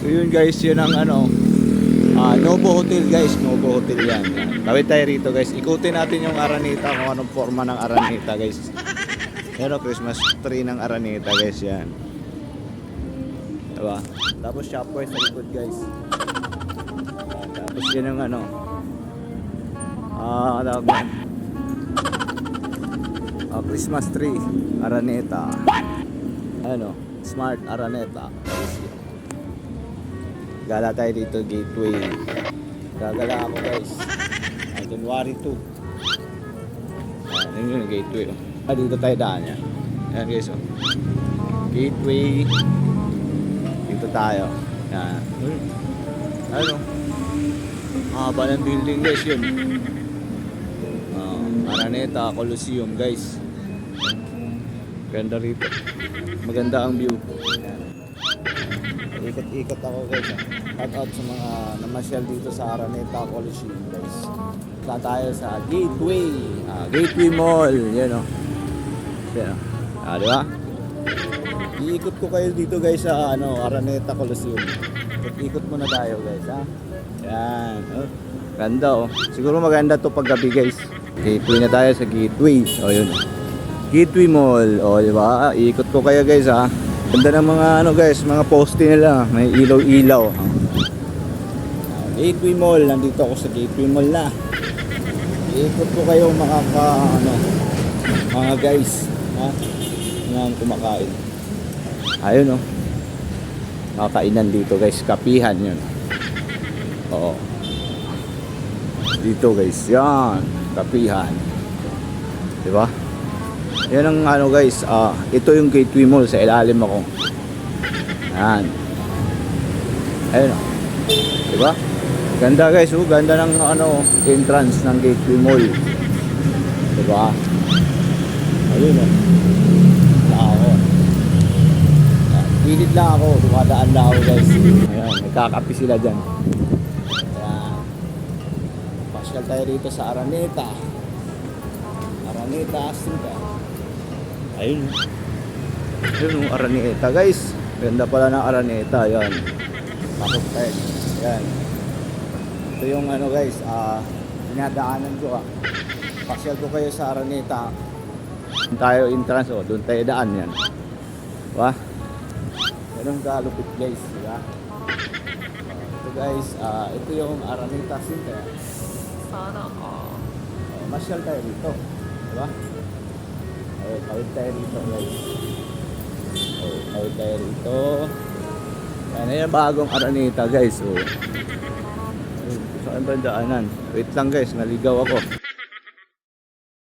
So yun guys, yun ang ano, ah, Novo Hotel guys, Novo Hotel yan. Tawid tayo rito guys, ikutin natin yung Araneta kung anong forma ng Araneta guys. Pero Christmas tree ng Araneta guys yan. Diba? Tapos Shopware sa likod guys. Tapos yun ang ano, ah, tawag yan. Ah, Christmas tree, Araneta. Ano, Smart Araneta. Guys. Gala tayo dito, gateway. Gagala ako guys. Ah, January 2. Ayan, yun gateway. oh. Ah, dito tayo daan yan. Ayan guys, oh. Gateway. Dito tayo. Yan. Ano? Haba ng building guys yun. Ah, Araneta Coliseum guys. Ganda rito. Maganda ang view. Yan. Ikot-ikot ako guys. Shout out sa mga namasyal dito sa Araneta Coliseum guys. Punta tayo sa Gateway. Ah, Gateway Mall. Yan o. Yan o. Ah, di ba? Iikot ko kayo dito guys sa ano, Araneta Coliseum. Ikot-ikot muna tayo guys ha. Yan. Oh. Ganda oh. Siguro maganda to pag gabi guys. Gateway na tayo sa Gateway. O yun. Gateway Mall. O di ba? Iikot ko kayo guys ha. Ganda ng mga ano guys, mga poste nila. May ilaw-ilaw. Gateway Mall. Nandito ako sa Gateway Mall na. Iikot ko kayo mga ka, ano, mga guys. Ha? Mga kumakain. Ayun oh. Makakainan dito guys. Kapihan yun. Oo. Dito guys. Yan. Kapihan. Di ba? Yan ang ano guys. ah ito yung gateway mall sa ilalim ako. Yan. Ayun oh. Di ba? Ganda guys. Oh. Ganda ng ano entrance ng gateway mall. Di ba? Ayun oh. Yan. Pilit lang ako. Dumadaan lang ako guys. Ayan. May kakapi sila dyan. Ayan. Pasyal tayo dito sa Araneta. Araneta Asinta. Ayun. Ayun yung Araneta guys. Ganda pala ng Araneta. Ayan. Pasok tayo. Ayan. Ito yung ano guys. Ah, dinadaanan ko ah. Pasyal ko kayo sa Araneta. Doon tayo entrance oh. Doon tayo daan yan. Diba? Ganun kalupit guys. Diba? Ito guys. ah, ito yung Araneta Sinta. Sana all. Oh, masyal tayo dito. Diba? Oh, tawid tayo dito guys. Oh, tawid tayo dito. Yan yung bagong Araneta guys. Oh. Saan ba daanan? Wait lang guys, naligaw ako.